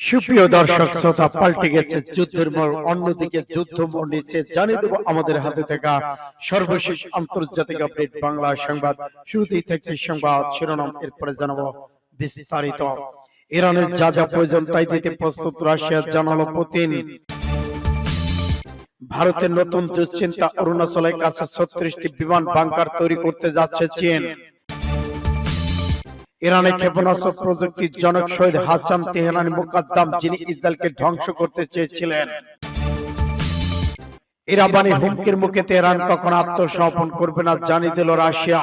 সুপ্রিয় দর্শক শ্রোতা পাল্টে গেছে যুদ্ধের মোড় অন্যদিকে যুদ্ধ মোড় নিচ্ছে জানিয়ে দেবো আমাদের হাতে থাকা সর্বশেষ আন্তর্জাতিক আপডেট বাংলা সংবাদ। শুরুতেই থাকছে সংবাদ শিরোনাম। এরপরে জানাব বিস্তারিত। ইরানের যা যা প্রয়োজন তাই দিতে প্রস্তুত রাশিয়া জানালো পুতিন। ভারতের নতুন দুশ্চিন্তা অরুণাচলের কাছে ছত্রিশটি বিমান বাংকার তৈরি করতে যাচ্ছে চীন। ইরানের ক্ষেপণাস্ত্র প্রযুক্তির জনক শহীদ হাসান তেহরানি মুকাদ্দাম যিনি ইসরায়েলকে ধ্বংস করতে চেয়েছিলেন। ইরাবানি হুমকির মুখে তেহরান কখন আত্মসমর্পণ করবে না জানিয়ে দিল রাশিয়া।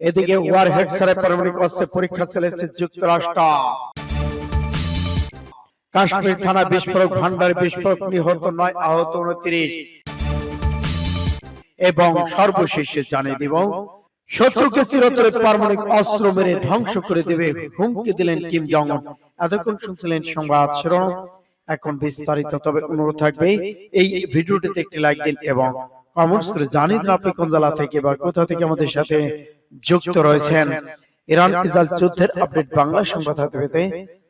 এদিকে ওয়ার হেডসারে পারমাণবিক অস্ত্রের পরীক্ষা চলেছে যুক্তরাষ্ট্র। কাশ্মীর থানা বিস্ফোরক ভান্ডার বিস্ফোরক নিহত নয় আহত উনত্রিশ। এবং সর্বশেষে জানিয়ে দিব শত্রুকে চিরতরে পারমাণবিক অস্ত্র মেরে ধ্বংস করে দেবে। হুমকি দিলেন কিম জং এতক্ষণ শুনছিলেন সংবাদ শিরোনাম। এখন বিস্তারিত তবে অনুরোধ থাকবে এই ভিডিওটিতে একটি লাইক দিন এবং কমেন্টস করে জানিয়ে দিন আপনি কোন জেলা থেকে বা কোথা থেকে আমাদের সাথে যুক্ত রয়েছেন। ইরান ইসরায়েল যুদ্ধের আপডেট বাংলা সংবাদ হাতে পেতে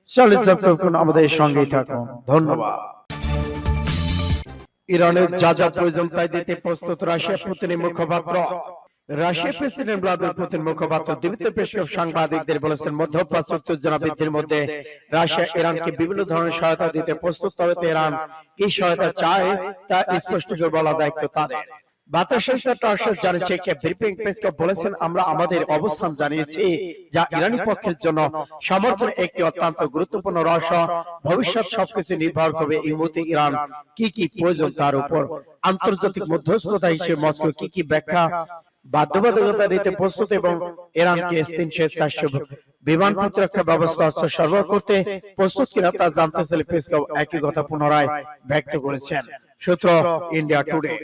চ্যানেল সাবস্ক্রাইব করুন আমাদের সঙ্গেই থাকুন। ধন্যবাদ। ইরানের যা যা প্রয়োজন তাই দিতে প্রস্তুত রাশিয়া পুতিনের মুখপাত্র। রাশিয়া প্রেসিডেন্ট ভ্লাদিমির পুতিন মুখপাত্র দিমিত্রি পেশকভ সাংবাদিকদের বলেছেন মধ্যপ্রাচ্য উত্তেজনা বৃদ্ধির মধ্যে রাশিয়া ইরানকে বিভিন্ন ধরনের সহায়তা দিতে প্রস্তুত, তবে তেহরান কি সহায়তা চায় তা স্পষ্ট করে বলা দায়িত্ব তাদের। অবস্থান জানিয়েছি যা ইরানি পক্ষের জন্য একটি অত্যন্ত গুরুত্বপূর্ণ রহস্য। ভবিষ্যৎ সবকিছু নির্ভর করবে এই মুহূর্তে ইরান কি কি প্রয়োজন তার উপর। আন্তর্জাতিক মধ্যস্থতা হিসেবে মস্কো কি কি ব্যাখ্যা বাধ্যবাধকতা দিতে প্রস্তুত এবং ইরানকে তিনশো চারশো বিমান প্রতিরক্ষা ব্যবস্থা অস্ত্র সরবরাহ করতে প্রস্তুত কিনা তা জানতে চাইলে পেসকভ একই কথা পুনরায় ব্যক্ত করেছেন। সূত্র ইন্ডিয়া টুডে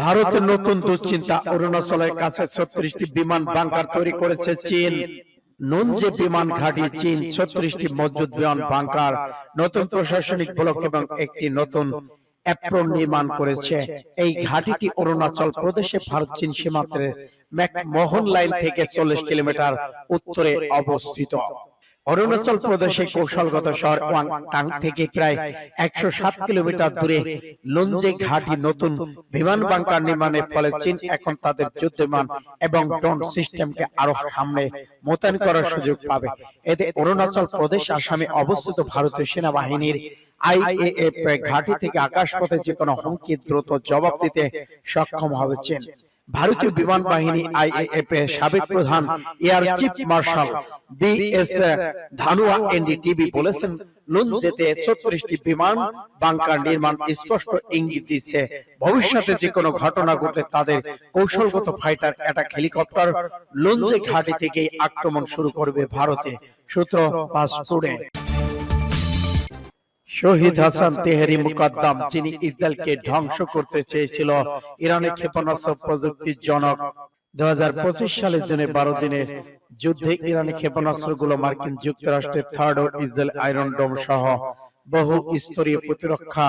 ভারতের নতুন দুশ্চিন্তা। অরুণাচলের কাছে ছত্রিশটি বিমান বাংকার তৈরি করেছে চীন। নুন যে বিমান ঘাঁটি চীন ছত্রিশটি মজুদ বিমান বাংকার। নতুন প্রশাসনিক ব্লক এবং একটি নতুন অ্যাপ্রন নির্মাণ করেছে। এই ঘাটিটি অরুণাচল প্রদেশে ভারত চীন সীমান্তের ম্যাকমোহন লাইন থেকে চল্লিশ কিলোমিটার উত্তরে অবস্থিত। অরুণাচল প্রদেশে কৌশলগত শহর ওয়াংটাং থেকে প্রায় একশো সাত কিলোমিটার দূরে লঞ্জে ঘাটি নতুন বিমান বাংকার নির্মাণের ফলে চীন এখন তাদের যুদ্ধ বিমান এবং ড্রোন সিস্টেমকে আরও সামনে মোতায়েন করার সুযোগ পাবে। এতে অরুণাচল প্রদেশ আসামে অবস্থিত ভারতীয় সেনাবাহিনীর আইএএফ ঘাটি থেকে আকাশপথে যে কোনো হুমকি দ্রুত জবাব দিতে সক্ষম হবে চীন। ভারতীয় বিমান বাহিনী আইএএফ এর সাবেক প্রধান air chief marshal B S Dhanoa N D T V বলেছেন লুনজেতে ছত্রিশটি বিমান বাংকার নির্মাণ স্পষ্ট ইঙ্গিত দিচ্ছে। ভবিষ্যতে যে কোনো ঘটনা ঘটলে তাদের কৌশলগত ফাইটার অ্যাটাক হেলিকপ্টার লুনজে ঘাটি থেকে আক্রমণ শুরু করবে ভারতে। সূত্র পাস টুডে। শহীদ হাসান তেহরি মুকাদ্দাম যিনি ইসরায়েলকে ধ্বংস করতে চেয়েছিল ইরানের ক্ষেপণাস্ত্র প্রযুক্তির জনক। দু হাজার পঁচিশ সালের জন্য বারো দিনের যুদ্ধে ইরানি ক্ষেপণাস্ত্রগুলো মার্কিন যুক্তরাষ্ট্রের থার্ড ও ইসরায়েল আয়রন ডোম সহ বহু স্তরীয় প্রতিরক্ষা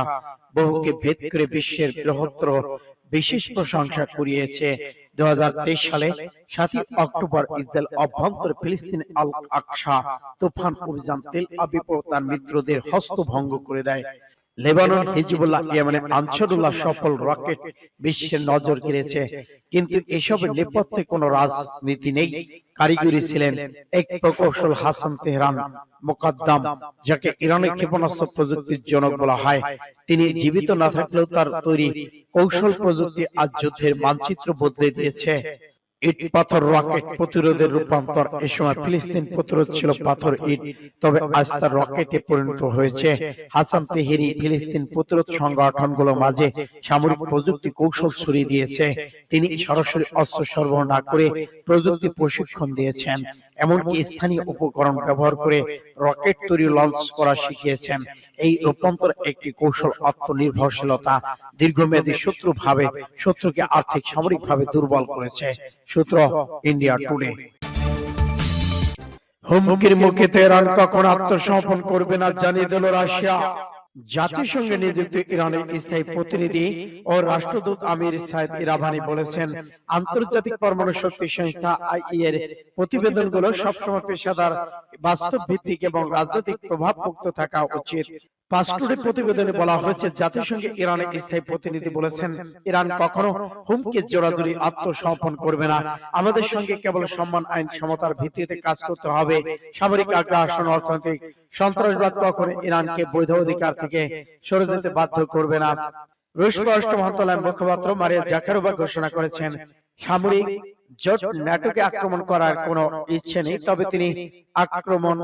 বহুকে ভেদ করে বিশ্বের বৃহত্তর বিশেষ প্রশংসা কুড়িয়েছে দু সালে সাতই অক্টোবর ইসরায়েল অভ্যন্তরে ফিলিস্তিন আল আকসা তুফান অভিযান তেল আবিব তার মিত্রদের হস্তভঙ্গ করে দেয়। লেবানন হিজবুল্লাহ ইয়েমেনের আনসারুল্লাহ সফল রকেট বিশ্বের নজর কেড়েছে। কিন্তু এসবের নেপথ্যে কোনো রাজনীতি নেই। কারিগরি ছিলেন এক প্রকৌশল হাসান তেহরান মোকাদ্দাম যাকে ইরানের ক্ষেপণাস্ত্র প্রযুক্তির জনক বলা হয়। তিনি জীবিত না থাকলেও তার তৈরি কৌশল প্রযুক্তি আজ যুদ্ধের মানচিত্র বদলে দিয়েছে। ইট পাথর, রকেট প্রতিরোধের রূপান্তর। এ সময় ফিলিস্তিন প্রতিরোধ ছিল পাথর, ইট। তবে আজ তার রকেটে পরিণত হয়েছে। হাসান তেহেরি ফিলিস্তিন প্রতিরোধ সংগঠনগুলোর মাঝে সামরিক প্রযুক্তি কৌশল ছড়িয়ে দিয়েছে। তিনি সরাসরি অস্ত্র সরবরাহ না করে প্রযুক্তি প্রশিক্ষণ দিয়েছেন। এমনকি স্থানীয় উপকরণ ব্যবহার করে রকেট তৈরি লঞ্চ করা শিখিয়েছেন। এই রূপান্তর একটি কৌশল আত্মনির্ভরশীলতা। দীর্ঘমেয়াদী শত্রু ভাবে শত্রুকে আর্থিক সামরিক ভাবে দুর্বল করেছে। সূত্র ইন্ডিয়া টুডে। হুমকির মুখে তেহরান কখন আত্মসমর্পণ করবে না জানিয়ে দিল রাশিয়া। জাতিসংঘে নিযুক্ত ইরানের স্থায়ী প্রতিনিধি ও রাষ্ট্রদূত আমির সাইদ ইরাভানি বলেছেন আন্তর্জাতিক পরমাণু শক্তি সংস্থা আইই এর প্রতিবেদনগুলো সবসময় পেশাদার বাস্তব ভিত্তিক এবং রাজনৈতিক প্রভাব মুক্ত থাকা উচিত। পাসটুডে প্রতিবেদনে বলা হয়েছে জাতিসংঘে ইরানের স্থায়ী প্রতিনিধি বলেছেন ইরান কখনো হুমকি জোরাজুরি আত্মসমর্পণ করবে না। আমাদের সঙ্গে কেবল সম্মান আইন সমতার ভিত্তিতে কাজ করতে হবে। সামরিক আগ্রাসন অর্থনৈতিক সন্ত্রাসবাদ কখনো ইরানকে বৈধ অধিকার থেকে সরে যেতে বাধ্য করবে না। রুশ পররাষ্ট্র মন্ত্রণালয়ের মুখপাত্র মারিয়া জাকারোবা ঘোষণা করেছেন সামরিক জোট ন্যাটোকে আক্রমণ করার কোনো ইচ্ছে নেই তবে তিনি আক্রমণ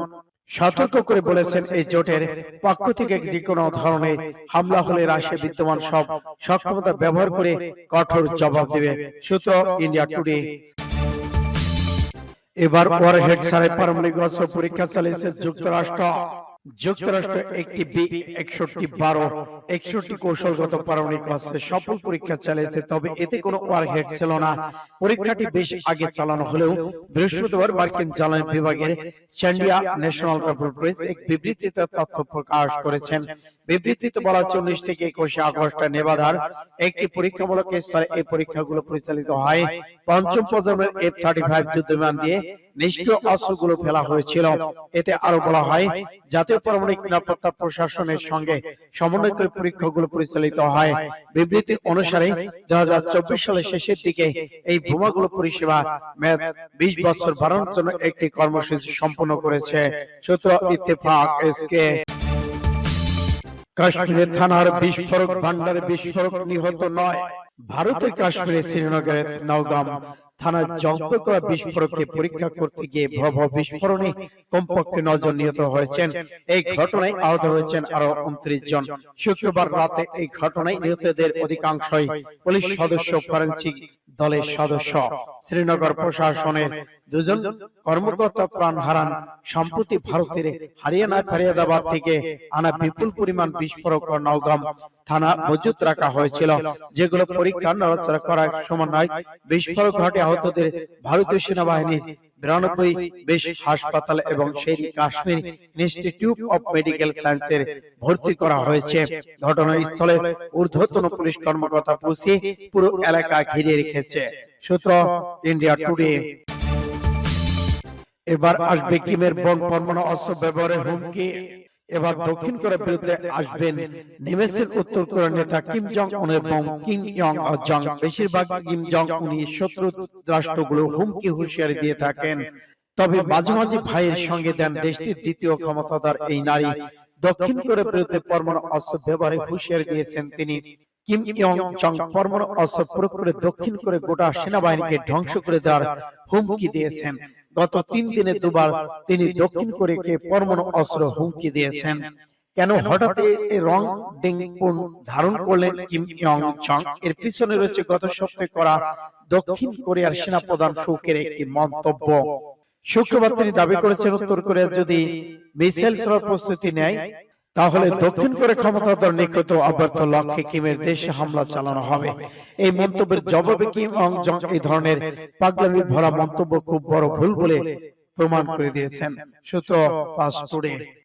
সতর্ক করে বলেছেন এই জোটের পক্ষ থেকে যে কোনো ধরনের হামলা হলে রাশিয়া বিদ্যমান সব সক্ষমতা ব্যবহার করে কঠোর জবাব দেবে। সূত্র ইন্ডিয়া টুডে। এবার ওয়ারহেড সাড়ে পারমাণবিক অস্ত্র পরীক্ষা চালিয়েছে যুক্তরাষ্ট্র। যুক্তরাষ্ট্র একটি বি একষট্টি বারো একষট্টি কৌশলগত পারমাণবিক অস্ত্রের সফল পরীক্ষা চালিয়েছে তবে এতে কোনো ওয়ারহেড ছিল না। পরীক্ষাটি বেশ আগে চালানো হলেও বৃহস্পতিবার মার্কিন জ্বালানি বিভাগের স্যান্ডিয়া ন্যাশনাল ল্যাবরেটরিজ এক বিবৃতিতে তথ্য প্রকাশ করেছেন। বিবৃতিতে বলা চল্লিশ থেকে একুশে আগস্ট নেভাদার একটি পরীক্ষামূলক স্তরে এই পরীক্ষাগুলো পরিচালিত হয়। পঞ্চম প্রজন্মের এফ থার্টি ফাইভ যুদ্ধবিমান দিয়ে নিষ্ক্রিয় অস্ত্রগুলো ফেলা হয়েছিল এতে আরও বলা হয় জাতীয় পারমাণবিক নিরাপত্তা প্রশাসনের সঙ্গে সমন্বয় করে পরীক্ষাগুলো পরিচালিত হয়। বিবৃতি অনুসারে দুই সালের শেষের দিকে এই বোমাগুলো পরিষেবা মেয়াদ বিশ বছর বাড়ানোর জন্য একটি কর্মসূচি সম্পন্ন করেছে। সূত্র ইত্তেফাক এসকে কাশ্মীরের থানার বিস্ফোরক ভান্ডারে বিস্ফোরক নিহত নয়। ভারতের কাশ্মীরের শ্রীনগরের নওগাম থানা জব্দ করা বিস্ফোরককে পরীক্ষা করতে গিয়ে ভয়াবহ বিস্ফোরণে কমপক্ষে নজন নিহত হয়েছেন। এই ঘটনায় আহত হয়েছেন আরও উনত্রিশ জন। শুক্রবার রাতে এই ঘটনায় নিহতদের অধিকাংশই পুলিশ সদস্য ফরেন্সিক দলের সদস্য। শ্রীনগর প্রশাসনের দুজন কর্মকর্তা প্রাণ হারান। সম্প্রতি ভারতের হারিয়ানা ফরিয়াদাবাদ থেকে আনা বিপুল পরিমাণ বিস্ফোরক ও নওগাম থানা মজুত রাখা হয়েছিল, যেগুলো পরীক্ষা নড়াচড়া করার সমন্বয় বিস্ফোরক ঘটে আহতদের ভারতীয় সেনাবাহিনীর বিরানব্বই বেশ হাসপাতাল এবং সেই কাশ্মীর ইনস্টিটিউট অফ মেডিকেল সায়েন্সের ভর্তি করা হয়েছে। ঘটনাস্থলে ঊর্ধ্বতন পুলিশ কর্মকর্তা পৌঁছে পুরো এলাকা ঘিরে রেখেছে। সূত্র ইন্ডিয়া টুডে। এবার আসবে কিমের বন পরমাণু অস্ত্র ব্যবহারের হুমকি। এবার দক্ষিণ কোরিয়ার বিরুদ্ধে আসবেন নেমেছেন উত্তর কোরিয়ার নেতা কিম জং উন এবং কিম ইয়ং জং বেশিরভাগ কিম জং উনি শত্রু রাষ্ট্রগুলো হুমকি হুঁশিয়ারি দিয়ে থাকেন। তবে মাঝে মাঝে ভাইয়ের সঙ্গে দেন দেশটির দ্বিতীয় ক্ষমতাধর এই নারী। দক্ষিণ কোরিয়ার বিরুদ্ধে পরমাণু অস্ত্র ব্যবহারে হুঁশিয়ারি দিয়েছেন তিনি কিম ইয়ং চং পরমাণু অস্ত্র প্রয়োগ করে দক্ষিণ করে গোটা সেনাবাহিনীকে ধ্বংস করে দেওয়ার হুমকি দিয়েছেন গত তিন দিনে দুবার তিনি দক্ষিণ কোরিয়াকে পরমাণু অস্ত্র হুমকি দিয়েছেন। কেন হঠাৎ রং ডিংপুন ধারণ করলেন কিম ইয়ং চং এর পিছনে রয়েছে গত সপ্তাহে করা দক্ষিণ কোরিয়ার সেনাপ্রধান সুকের একটি মন্তব্য। শুক্রবার তিনি দাবি করেছেন, উত্তর কোরিয়া যদি মিসাইল ছড়ার প্রস্তুতি নেয় তাহলে দক্ষিণ করে ক্ষমতাধর নিকট অব্যর্থ লক্ষ্যে কিমের দেশে হামলা চালানো হবে। এই মন্তব্যের জবাবে কিম অং জং এই ধরনের পাগলামি ভরা মন্তব্য খুব বড় ভুল বলে প্রমাণ করে দিয়েছেন। সূত্র পাস টুডে।